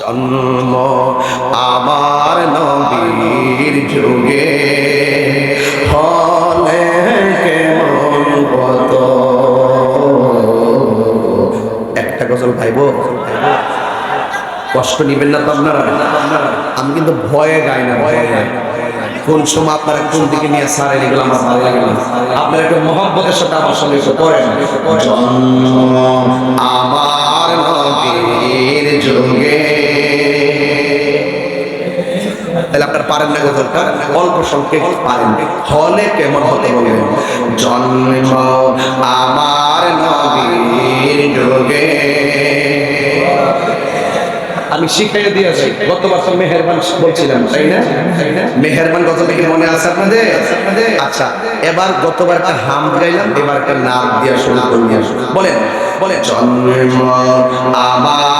জন্ম আমার নবীর যুগে। কষ্ট নিবেন না তো আপনারা? আমি কিন্তু ভয়ে গাই না, ভয়ে গাই। কোন সময় আপনারা কোন দিকে নিয়ে সারেন এগুলো আমার আপনারা একটু মহব্বতের সাথে আমার সঙ্গে করেন। আমার পারেন না গজলটা অল্প সংখ্যক পারেন। হলে কেমন হতে বলবেন জন্ম আমার নবীর যুগে। আমি শিখাই দিয়েছি গতবার তো মেহেরবান বলছিলাম, তাই না? মেহেরবান গতটা কি মনে আছে আপনাদের? আচ্ছা এবার গতবার একটা হাম গাইলাম, এবার একটা নাম দিয়ে আসুন বলেন বলেন। জন্ম আমার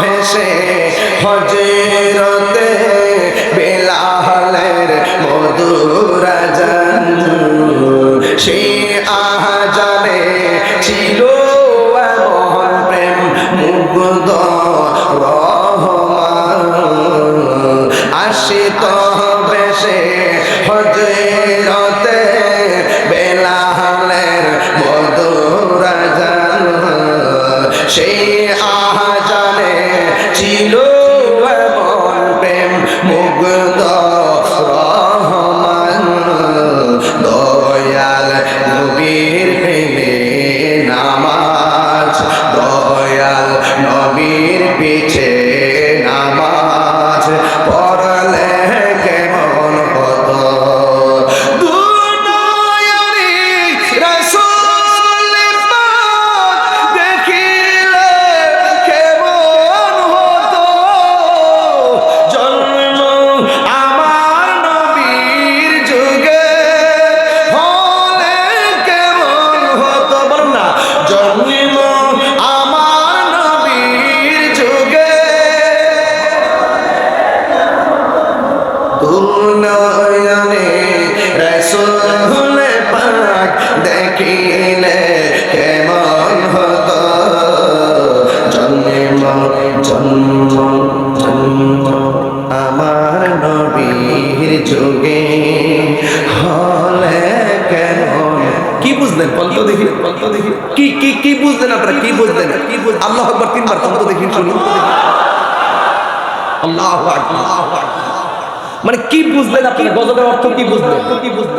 ভেসে হজরতে বেলালের মধুরা জান সে আজানে ছিল এমন প্রেম মুগ্ধ আসিত বেশে হজরতে বেলালের মধুরা জান সেই মুগ্ধ বুঝলেন কন্ত দেখি কন্ত দেখি কি কি কি বুঝলেন আপনারা কি বুঝলেন কি বুঝলেন আল্লাহ আকবার তিনবার কন্ত দেখি শুনুন আল্লাহ আকবার মানে কি বুঝলেন আপনি? গজবের অর্থ কি বুঝলেন? কি বুঝলেন?